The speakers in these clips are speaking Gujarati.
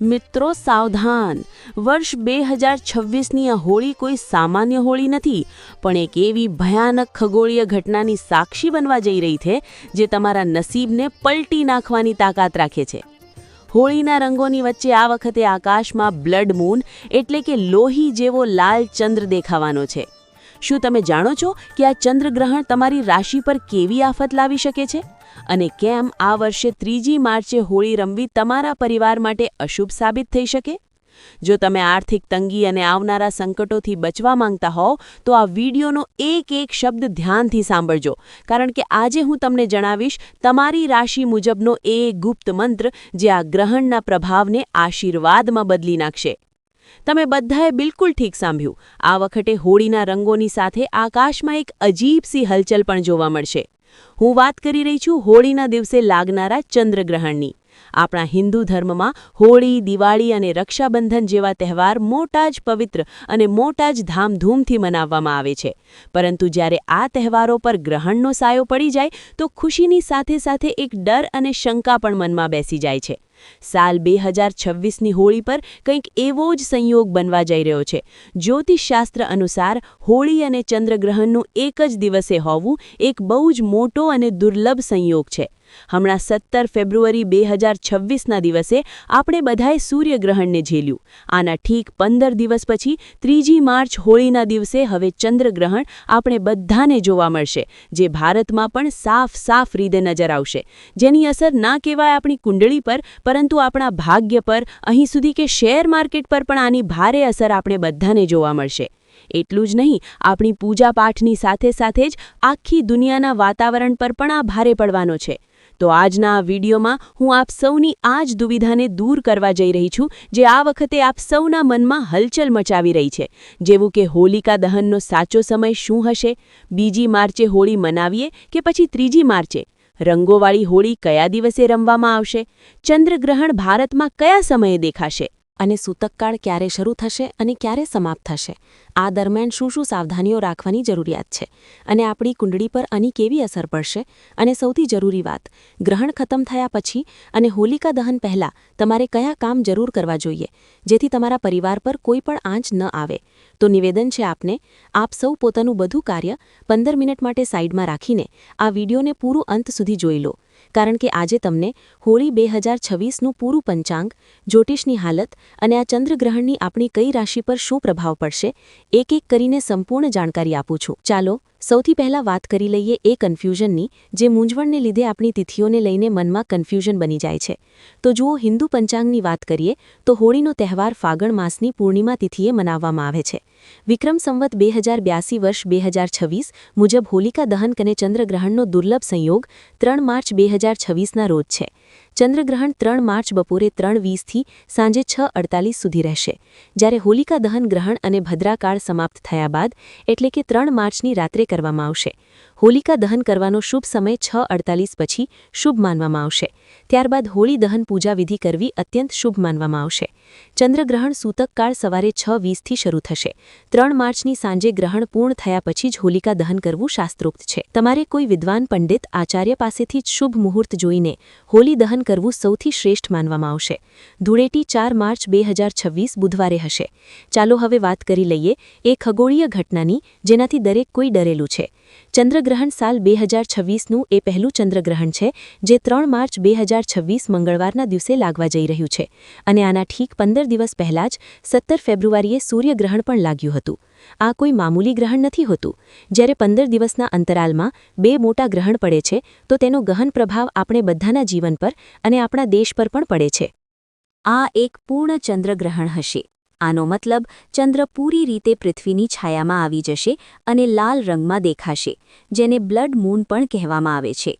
મિત્રો સાવધાન. વર્ષ બે હજાર છવ્વીસની આ હોળી કોઈ સામાન્ય હોળી નથી, પણ એક એવી ભયાનક ખગોળીય ઘટનાની સાક્ષી બનવા જઈ રહી છે, જે તમારા નસીબને પલટી નાખવાની તાકાત રાખે છે. હોળીના રંગોની વચ્ચે આ વખતે આકાશમાં બ્લડ મૂન એટલે કે લોહી જેવો લાલ ચંદ્ર દેખાવાનો છે. શું તમે જાણો છો કે આ ચંદ્રગ્રહણ તમારી રાશિ પર કેવી આફત લાવી શકે છે? અને કેમ આ વર્ષે ત્રીજી માર્ચે હોળી રમવી તમારા પરિવાર માટે અશુભ સાબિત થઈ શકે? જો તમે આર્થિક તંગી અને આવનારા સંકટોથી બચવા માંગતા હોવ, તો આ વિડીયોનો એક એક શબ્દ ધ્યાનથી સાંભળજો. કારણ કે આજે હું તમને જણાવીશ તમારી રાશિ મુજબનો એ ગુપ્ત મંત્ર જે આ ગ્રહણના પ્રભાવને આશીર્વાદમાં બદલી નાખશે. તમે બધાએ બિલકુલ ઠીક સાંભળ્યું. આ વખતે હોળીના રંગોની સાથે આકાશમાં એક અજીબ સી હલચલ પણ જોવા મળશે. હું વાત કરી રહી છું હોળીના દિવસે લાગનારા ચંદ્રગ્રહણની. આપણા હિન્દુ ધર્મમાં હોળી, દિવાળી અને રક્ષાબંધન જેવા તહેવાર મોટા જ પવિત્ર અને મોટા જ ધામધૂમથી મનાવવામાં આવે છે. પરંતુ જ્યારે આ તહેવારો પર ગ્રહણનો સાયો પડી જાય, તો ખુશીની સાથે સાથે એક ડર અને શંકા પણ મનમાં બેસી જાય છે. સાલ બે હજાર છવ્વીસની હોળી પર કંઈક એવો જ સંયોગ બનવા જઈ રહ્યો છે. જ્યોતિષશાસ્ત્ર અનુસાર હોળી અને ચંદ્રગ્રહણનું એક જ દિવસે હોવું એક બહુ જ મોટો અને દુર્લભ સંયોગ છે. હમણાં સત્તર ફેબ્રુઆરી બે હજાર છવ્વીસના દિવસે આપણે બધાએ સૂર્યગ્રહણને ઝેલ્યું. આના ઠીક પંદર દિવસ પછી ત્રીજી માર્ચ હોળીના દિવસે હવે ચંદ્રગ્રહણ આપણે બધાને જોવા મળશે, જે ભારતમાં પણ સાફ સાફ રીતે નજર આવશે. જેની અસર ના કહેવાય આપણી કુંડળી પર પરંતુ આપણા ભાગ્ય પર, અહીં સુધી કે શેર માર્કેટ પર પણ આની ભારે અસર આપણે બધાને જોવા મળશે. એટલું જ નહીં, આપણી પૂજાપાઠની સાથે સાથે જ આખી દુનિયાના વાતાવરણ પર પણ આ ભારે પડવાનો છે. તો આજના આ વિડીયોમાં હું આપ સૌની આ જ દુવિધાને દૂર કરવા જઈ રહી છું, જે આ વખતે આપ સૌના મનમાં હલચલ મચાવી રહી છે. જેવું કે હોલિકા દહનનો સાચો સમય શું હશે? બીજી માર્ચે હોળી મનાવીએ કે પછી ત્રીજી માર્ચે? રંગોવાળી હોળી કયા દિવસે રમવામાં આવશે? ચંદ્રગ્રહણ ભારતમાં કયા સમયે દેખાશે? અને સૂતકકાળ ક્યારે શરૂ થશે અને ક્યારે સમાપ્ત થશે? આ દરમિયાન શું શું સાવધાનીઓ રાખવાની જરૂરિયાત છે? અને આપણી કુંડળી પર આની કેવી અસર પડશે? અને સૌથી જરૂરી વાત, ગ્રહણ ખતમ થયા પછી અને હોલિકા દહન પહેલાં તમારે કયા કામ જરૂર કરવા જોઈએ, જેથી તમારા પરિવાર પર કોઈ પણ આંચ ન આવે? તો નિવેદન છે આપને, આપ સૌ પોતાનું બધું કાર્ય પંદર મિનિટ માટે સાઇડમાં રાખીને આ વિડીયોને પૂરું અંત સુધી જોઈ લો. કારણ કે આજે તમને હોળી બે હજાર છવ્વીસનું પૂરું પંચાંગ, જ્યોતિષની હાલત અને આ ચંદ્રગ્રહણની આપણી કઈ રાશિ પર શું પ્રભાવ પડશે, એક એક કરીને સંપૂર્ણ જાણકારી આપું છું. ચાલો, સૌથી પહેલા વાત કરી લઈએ એ કન્ફ્યુઝનની, જે મૂંઝવણને લીધે આપણી તિથિઓને લઈને મનમાં કન્ફ્યુઝન બની જાય છે. તો જુઓ, હિન્દુ પંચાંગની વાત કરીએ, તો હોળીનો તહેવાર ફાગણ માસની પૂર્ણિમા તિથિએ મનાવવામાં આવે છે. વિક્રમ સંવત બે હજાર બ્યાસી વર્ષ બે હજાર છવ્વીસ મુજબ હોલિકા દહન અને ચંદ્રગ્રહણનો દુર્લભ સંયોગ ત્રણ માર્ચ બે હજાર છવ્વીસના રોજ છે. ચંદ્રગ્રહણ ત્રણ માર્ચ બપોરે ત્રણ વીસથી સાંજે છ અડતાલીસ સુધી રહેશે. જ્યારે હોલિકા દહન ગ્રહણ અને ભદ્રાકાળ સમાપ્ત થયા બાદ એટલે કે ત્રણ માર્ચની રાત્રે કરવામાં આવશે. હોલિકા દહન કરવાનો શુભ સમય છ અડતાલીસ પછી શુભ માનવામાં આવશે. ત્યારબાદ હોળી દહન પૂજા વિધિ કરવી અત્યંત શુભ માનવામાં આવશે. ચંદ્રગ્રહણ સૂતકકાળ સવારે છ વીસથી શરૂ થશે. ત્રણ માર્ચની સાંજે ગ્રહણ પૂર્ણ થયા પછી જ હોલિકા દહન કરવું શાસ્ત્રોક્ત છે. તમારે કોઈ વિદ્વાન પંડિત આચાર્ય પાસેથી જ શુભ મુહૂર્ત જોઈને હોલી દહન કરવું સૌથી શ્રેષ્ઠ માનવામાં આવશે. ધૂળેટી ચાર માર્ચ બે બુધવારે હશે. ચાલો હવે વાત કરી લઈએ એ ખગોળીય ઘટનાની, જેનાથી દરેક કોઈ ડરેલું છે. ચંદ્રગ્રહણ સાલ બે હજાર છવ્વીસનું એ પહેલું ચંદ્રગ્રહણ છે, જે ત્રણ માર્ચ બે હજાર છવ્વીસ મંગળવારના દિવસે લાગવા જઈ રહ્યું છે. અને આના ઠીક પંદર દિવસ પહેલાં જ સત્તર ફેબ્રુઆરીએ સૂર્યગ્રહણ પણ લાગ્યું હતું. આ કોઈ મામૂલી ગ્રહણ નથી હોતું. જ્યારે પંદર દિવસના અંતરાલમાં બે મોટા ગ્રહણ પડે છે, તો તેનો ગહન પ્રભાવ આપણે બધાના જીવન પર અને આપણા દેશ પર પણ પડે છે. આ એક પૂર્ણ ચંદ્રગ્રહણ હશે. આનો મતલબ, ચંદ્ર પૂરી રીતે પૃથ્વીની છાયામાં આવી જશે અને લાલ રંગમાં દેખાશે, જેને બ્લડ મૂન પણ કહેવામાં આવે છે.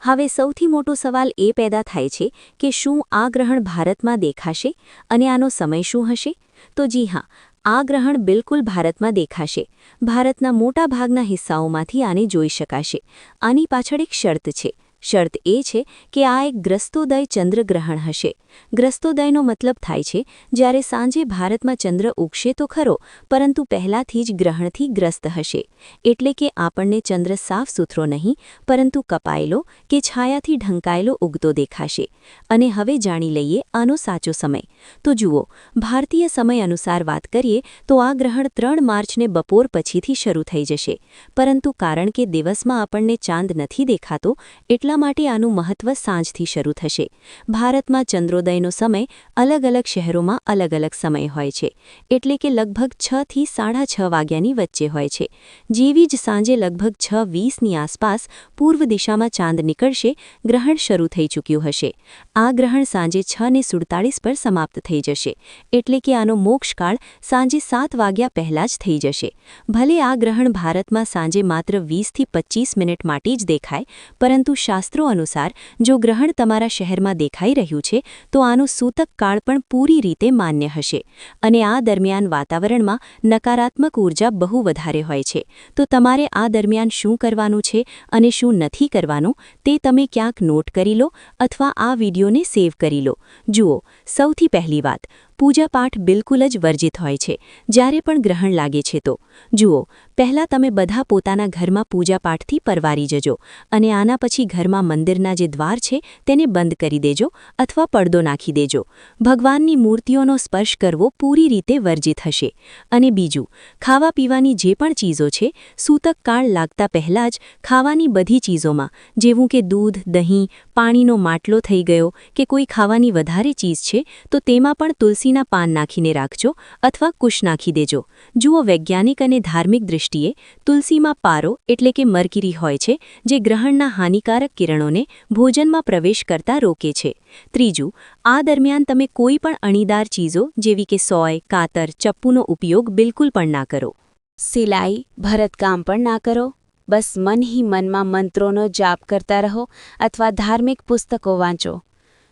હવે સૌથી મોટો સવાલ એ પેદા થાય છે કે શું આ ગ્રહણ ભારતમાં દેખાશે અને આનો સમય શું હશે? તો જી હા, આ ગ્રહણ બિલકુલ ભારતમાં દેખાશે. ભારતના મોટા ભાગના હિસ્સાઓમાંથી આને જોઈ શકાશે. આની પાછળ એક શરત છે. શરત એ છે કે આ એક ગ્રસ્તોદય ચંદ્રગ્રહણ હશે. ગ્રસ્તોદયનો મતલબ થાય છે, જ્યારે સાંજે ભારતમાં ચંદ્ર ઉગશે તો ખરો, પરંતુ પહેલાથી જ ગ્રહણથી ગ્રસ્ત હશે. એટલે કે આપણને ચંદ્ર સાફ સુથરો નહીં, પરંતુ કપાયેલો કે છાયાથી ઢંકાયેલો ઉગતો દેખાશે. અને હવે જાણી લઈએ આનો સાચો સમય. તો જુઓ, ભારતીય સમય અનુસાર વાત કરીએ, તો આ ગ્રહણ ત્રણ માર્ચને બપોર પછીથી શરૂ થઈ જશે. પરંતુ કારણ કે દિવસમાં આપણને ચાંદ નથી દેખાતો, એટલા માટે આનું મહત્વ સાંજથી શરૂ થશે. ભારતમાં ચંદ્રોદયનો સમય અલગ અલગ શહેરોમાં અલગ અલગ સમય હોય છે, એટલે કે લગભગ છ થી સાડા છ વાગ્યાની વચ્ચે હોય છે. જેવી જ સાંજે લગભગ છ વીસની આસપાસ પૂર્વ દિશામાં ચાંદ નીકળશે, ગ્રહણ શરૂ થઈ ચૂક્યું હશે. આ ગ્રહણ સાંજે છ ને સુડતાળીસ પર સમાપ્ત થઈ જશે, એટલે કે આનો મોક્ષકાળ સાંજે સાત વાગ્યા પહેલાં જ થઈ જશે. ભલે આ ગ્રહણ ભારતમાં સાંજે માત્ર વીસથી પચીસ મિનિટ માટે જ દેખાય, પરંતુ શાસ્ત્રો અનુસાર, જો ગ્રહણ તમારા શહેરમાં દેખાઈ રહ્યું છે, તો આનું સૂતક કાળ પણ પૂરી રીતે માન્ય હશે. અને આ દરમિયાન વાતાવરણમાં નકારાત્મક ઊર્જા બહુ વધારે હોય છે. તો તમારે આ દરમિયાન શું કરવાનું છે અને શું નથી કરવાનું, તે તમે ક્યાંક નોટ કરી લો અથવા આ વિડીયોને સેવ કરી લો. જુઓ, સૌથી પહેલી વાત પૂજાપાઠ બિલકુલ જ વર્જિત હોય છે. જ્યારે પણ ગ્રહણ લાગે છે તો. જુઓ, પહેલાં તમે બધા પોતાના ઘરમાં પૂજાપાઠથી પરવારી જજો અને આના પછી ઘરમાં મંદિરના જે દ્વાર છે તેને બંધ કરી દેજો અથવા પડદો નાખી દેજો. ભગવાનની મૂર્તિઓનો સ્પર્શ કરવો પૂરી રીતે વર્જિત હશે. અને બીજું ખાવા પીવાની જે પણ ચીજો છે, સૂતક કાળ લાગતા પહેલાં જ ખાવાની બધી ચીજોમાં, જેવું કે દૂધ, દહીં, પાણીનો માટલો થઈ ગયો કે કોઈ ખાવાની વધારે ચીજ છે, તો તેમાં પણ તુલસીના પાન નાખીને રાખજો અથવા કુશ નાખી દેજો. જુઓ, વૈજ્ઞાનિક અને ધાર્મિક દૃષ્ટિએ તુલસીમાં પારો એટલે કે મરકીરી હોય છે, જે ગ્રહણના હાનિકારક કિરણોને ભોજનમાં પ્રવેશ કરતા રોકે છે. ત્રીજું, આ દરમિયાન તમે કોઈ પણ અણીદાર ચીજો, જેવી કે સોય, કાતર, ચપ્પુનો ઉપયોગ બિલકુલ પણ ના કરો. સિલાઈ, ભરતકામ પણ ના કરો. બસ મન હી મનમાં મંત્રોનો જાપ કરતા રહો અથવા ધાર્મિક પુસ્તકો વાંચો.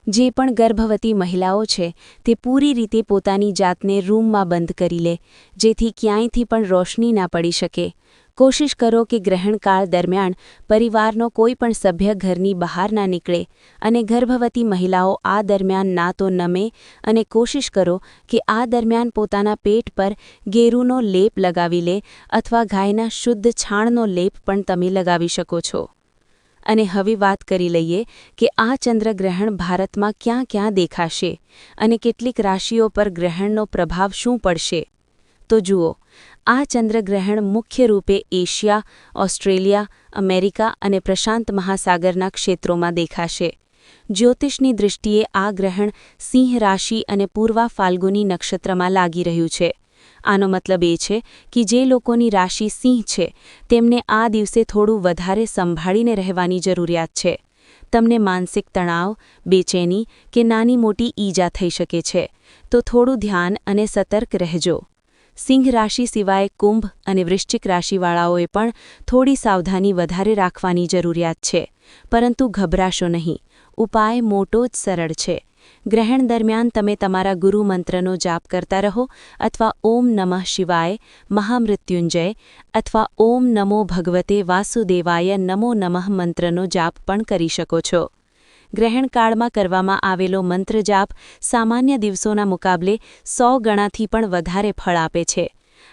જે પણ ગર્ભવતી મહિલાઓ છે, તે પૂરી રીતે પોતાની જાતને રૂમમાં બંધ કરી લે, જેથી ક્યાંયથી પણ રોશની ના પડી શકે. કોશિશ કરો કે ગ્રહણકાળ દરમિયાન પરિવારનો કોઈ પણ સભ્ય ઘરની બહાર ના નીકળે અને ગર્ભવતી મહિલાઓ આ દરમિયાન ના તો નમે અને કોશિશ કરો કે આ દરમિયાન પોતાના પેટ પર ગેરુનો લેપ લગાવી લે અથવા ગાયના શુદ્ધ છાણનો લેપ પણ તમે લગાવી શકો છો. અને હવે વાત કરી લઈએ કે આ ચંદ્રગ્રહણ ભારતમાં ક્યાં ક્યાં દેખાશે અને કેટલીક રાશિઓ પર ગ્રહણનો પ્રભાવ શું પડશે. તો જુઓ, આ ચંદ્રગ્રહણ મુખ્ય રૂપે એશિયા, ઓસ્ટ્રેલિયા, અમેરિકા અને પ્રશાંત મહાસાગરના ક્ષેત્રોમાં દેખાશે. જ્યોતિષની દૃષ્ટિએ આ ગ્રહણ સિંહ રાશિ અને પૂર્વા ફાલ્ગુની નક્ષત્રમાં લાગી રહ્યું છે. આનો મતલબ એ છે કે જે લોકોની રાશિ સિંહ છે, તેમને આ દિવસે થોડું વધારે સંભાળીને રહેવાની જરૂરિયાત છે. તમને માનસિક તણાવ, બેચેની કે નાની મોટી ઈજા થઈ શકે છે. તો થોડું ધ્યાન અને સતર્ક રહેજો. સિંહ રાશિ સિવાય કુંભ અને વૃશ્ચિક રાશિવાળાઓએ પણ થોડી સાવધાની વધારે રાખવાની જરૂરિયાત છે. પરંતુ ગભરાશો નહીં. ઉપાય મોટો જ સરળ છે. ગ્રહણ દરમિયાન તમે તમારા ગુરુ મંત્રનો જાપ કરતા રહો અથવા ઓમ નમઃ શિવાય મહામૃત્યુંજય અથવા ઓમ નમો ભગવતે વાસુદેવાય નમો નમઃ મંત્રનો જાપ પણ કરી શકો છો. ગ્રહણકાળમાં કરવામાં આવેલો મંત્ર જાપ સામાન્ય દિવસોના મુકાબલે સો ગણાથી પણ વધારે ફળ આપે છે.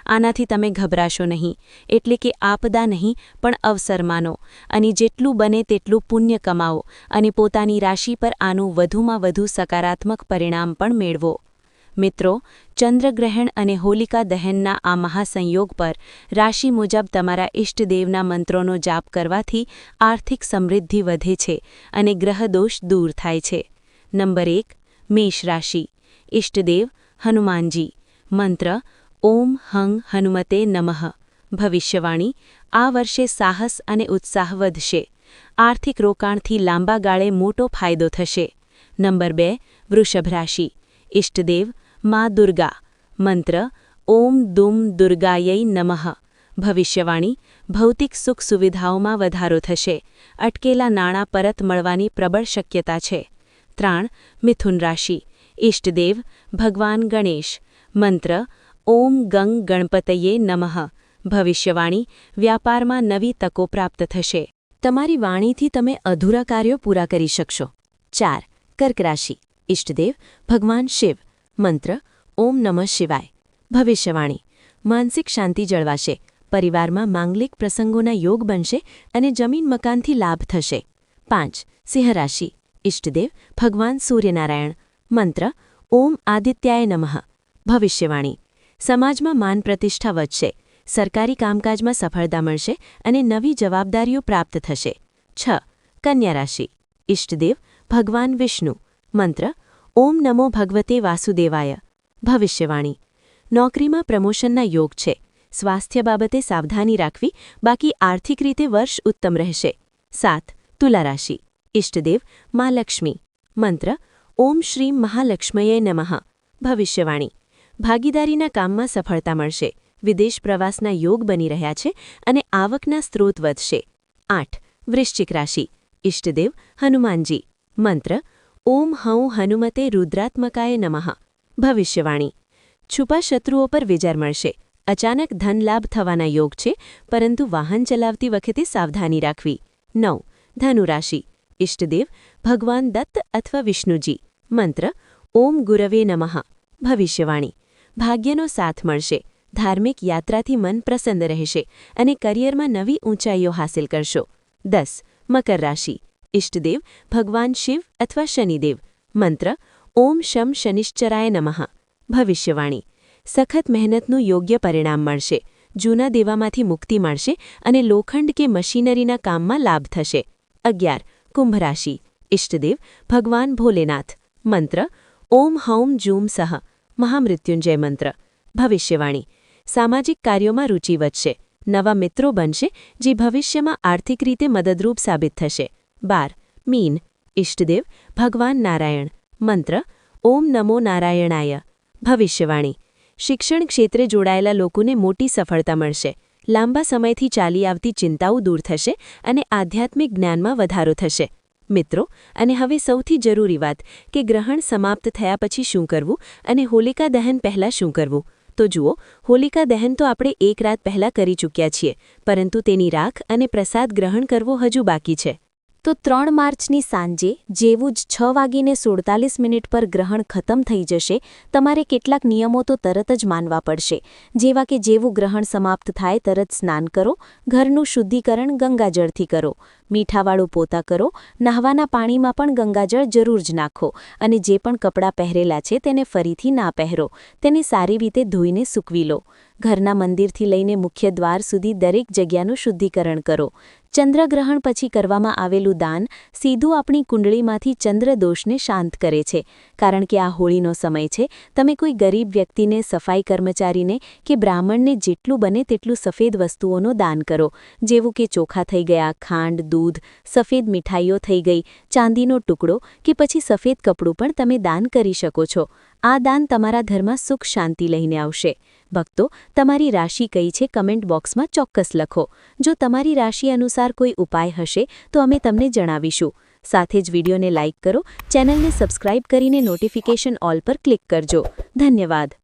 આનાથી તમે ગભરાશો નહીં. એટલે કે આપદા નહીં, પણ અવસર માનો. અને જેટલું બને તેટલું પુણ્ય કમાવો અને પોતાની રાશિ પર આનું વધુમાં વધુ સકારાત્મક પરિણામ પણ મેળવો. મિત્રો, ચંદ્રગ્રહણ અને હોલિકા દહનના આ મહાસંયોગ પર રાશિ મુજબ તમારા ઇષ્ટદેવના મંત્રોનો જાપ કરવાથી આર્થિક સમૃદ્ધિ વધે છે અને ગ્રહદોષ દૂર થાય છે. નંબર એક મેષ રાશિ ઇષ્ટદેવ હનુમાનજી. મંત્ર ઓમ હંગ હનુમતે નમઃ. ભવિષ્યવાણી, આ વર્ષે સાહસ અને ઉત્સાહ વધશે. આર્થિક રોકાણથી લાંબા ગાળે મોટો ફાયદો થશે. નંબર બે, વૃષભ રાશિ. ઇષ્ટદેવ મા દુર્ગા. મંત્ર, ઓમ દુમ દુર્ગાયૈ નમઃ. ભવિષ્યવાણી, ભૌતિક સુખ સુવિધાઓમાં વધારો થશે. અટકેલા નાણાં પરત મળવાની પ્રબળ શક્યતા છે. ત્રાણ, મિથુન રાશિ. ઇષ્ટદેવ ભગવાન ગણેશ. મંત્ર ઓમ ગંગ ગણપતયે નમઃ. ભવિષ્યવાણી, વ્યાપારમાં નવી તકો પ્રાપ્ત થશે. તમારી વાણીથી તમે અધૂરા કાર્યો પૂરા કરી શકશો. ચાર, કર્ક રાશિ. ઇષ્ટદેવ ભગવાન શિવ. મંત્ર, ઓમ નમઃ શિવાય. ભવિષ્યવાણી, માનસિક શાંતિ જળવાશે. પરિવારમાં માંગલિક પ્રસંગોના યોગ બનશે અને જમીન મકાનથી લાભ થશે. પાંચ, સિંહ રાશિ. ઇષ્ટદેવ ભગવાન સૂર્યનારાયણ. મંત્ર, ઓમ આદિત્યાય નમઃ. ભવિષ્યવાણી સમાજમાં માન પ્રતિષ્ઠા વધશે, સરકારી કામકાજમાં સફળતા મળશે અને નવી જવાબદારીઓ પ્રાપ્ત થશે. છ. કન્યા રાશિ. ઇષ્ટદેવ ભગવાન વિષ્ણુ. મંત્ર, ઓમ નમો ભગવતે વાસુદેવાય. ભવિષ્યવાણી. નોકરીમાં પ્રમોશનના યોગ છે. સ્વાસ્થ્ય બાબતે સાવધાની રાખવી, બાકી આર્થિક રીતે વર્ષ ઉત્તમ રહેશે. સાત. તુલા રાશિ. ઇષ્ટદેવ મા લક્ષ્મી મંત્ર, ઓમ શ્રી મહાલક્ષ્મયે નમઃ. ભવિષ્યવાણી. ભાગીદારીના કામમાં સફળતા મળશે. વિદેશ પ્રવાસના યોગ બની રહ્યા છે અને આવકના સ્ત્રોત વધશે. આઠ. વૃશ્ચિક રાશિ. ઇષ્ટદેવ હનુમાનજી. મંત્ર, ઓમ હૌ હનુમતે રુદ્રાત્મકાય નમઃ. ભવિષ્યવાણી. છુપા શત્રુઓ પર વિજર મળશે. અચાનક ધનલાભ થવાના યોગ છે, પરંતુ વાહન ચલાવતી વખતે સાવધાની રાખવી. નવ. ધનુરાશિ. ઇષ્ટદેવ ભગવાન દત્ત અથવા વિષ્ણુજી. મંત્ર, ઓમ ગુરવે નમઃ. ભવિષ્યવાણી. ભાગ્યનો સાથ મળશે. ધાર્મિક યાત્રાથી મન પ્રસન્ન રહેશે અને કરિયરમાં નવી ઊંચાઈઓ હાંસિલ કરશો. દસ, મકર રાશિ. ઇષ્ટદેવ ભગવાન શિવ અથવા શનિદેવ. મંત્ર, ઓમ શમ શનિશ્ચરાય નમઃ. ભવિષ્યવાણી. સખત મહેનતનું યોગ્ય પરિણામ મળશે. જૂના દેવામાંથી મુક્તિ મળશે અને લોખંડ કે મશીનરીના કામમાં લાભ થશે. અગિયાર, કુંભ રાશિ. ઇષ્ટદેવ ભગવાન ભોલેનાથ. મંત્ર, ઓમ હૌમ જૂમ સહ. મહામૃત્યુંજય મંત્ર. ભવિષ્યવાણી. સામાજિક કાર્યોમાં રૂચિ વધશે. નવા મિત્રો બનશે, જે ભવિષ્યમાં આર્થિક રીતે મદદરૂપ સાબિત થશે. બાર. મીન. ઇષ્ટદેવ ભગવાન નારાયણ. મંત્ર. ઓમ નમો નારાયણાય. ભવિષ્યવાણી. શિક્ષણ ક્ષેત્રે જોડાયેલા લોકોને મોટી સફળતા મળશે. લાંબા સમયથી ચાલી આવતી ચિંતાઓ દૂર થશે અને આધ્યાત્મિક જ્ઞાનમાં વધારો થશે. મિત્રો, અને હવે સૌથી જરૂરી વાત કે ગ્રહણ સમાપ્ત થયા પછી શું કરવું અને હોલિકા દહન પહેલાં શું કરવું? તો જુઓ, હોલિકા દહન તો આપણે એક રાત પહેલાં કરી ચૂક્યા છીએ, પરંતુ તેની રાખ અને પ્રસાદ ગ્રહણ કરવો હજુ બાકી છે. તો ત્રણ માર્ચની સાંજે જેવું જ છ વાગીને સુડતાલીસ મિનિટ પર ગ્રહણ ખતમ થઈ જશે, તમારે કેટલાક નિયમો તો તરત જ માનવા પડશે. જેવા કે જેવું ગ્રહણ સમાપ્ત થાય તરત સ્નાન કરો, ઘરનું શુદ્ધિકરણ ગંગાજળથી કરો. મીઠાવાળું પોતા કરો, નહાવાના પાણીમાં પણ ગંગાજળ જરૂર જ નાખો અને જે પણ કપડાં પહેરેલા છે તેને ફરીથી ના પહેરો. તેને સારી રીતે ધોઈને સૂકવી લો. ઘરના મંદિરથી લઈને મુખ્ય દ્વાર સુધી દરેક જગ્યાનું શુદ્ધિકરણ કરો. ચંદ્રગ્રહણ પછી કરવામાં આવેલું દાન સીધું આપણી કુંડળીમાંથી ચંદ્રદોષને શાંત કરે છે. કારણ કે આ હોળીનો સમય છે, તમે કોઈ ગરીબ વ્યક્તિને, સફાઈ કર્મચારીને કે બ્રાહ્મણને જેટલું બને તેટલું સફેદ વસ્તુઓનો દાન કરો. જેવું કે ચોખા થઈ ગયા, ખાંડ, દૂધ, સફેદ મીઠાઈઓ થઈ ગઈ, ચાંદીનો ટુકડો કે પછી સફેદ કપડું પણ તમે દાન કરી શકો છો. આ દાન તમારા ઘરમાં સુખ શાંતિ લઈને આવશે. ભક્તો, તમારી રાશિ કઈ છે કમેન્ટ બોક્સમાં ચોક્કસ લખો. જો તમારી રાશિ અનુસાર કોઈ ઉપાય હશે, તો અમે તમને જણાવીશું. સાથે જ વિડીયોને લાઇક કરો, ચેનલને સબસ્ક્રાઇબ કરીને નોટિફિકેશન ઓલ પર ક્લિક કરજો. ધન્યવાદ.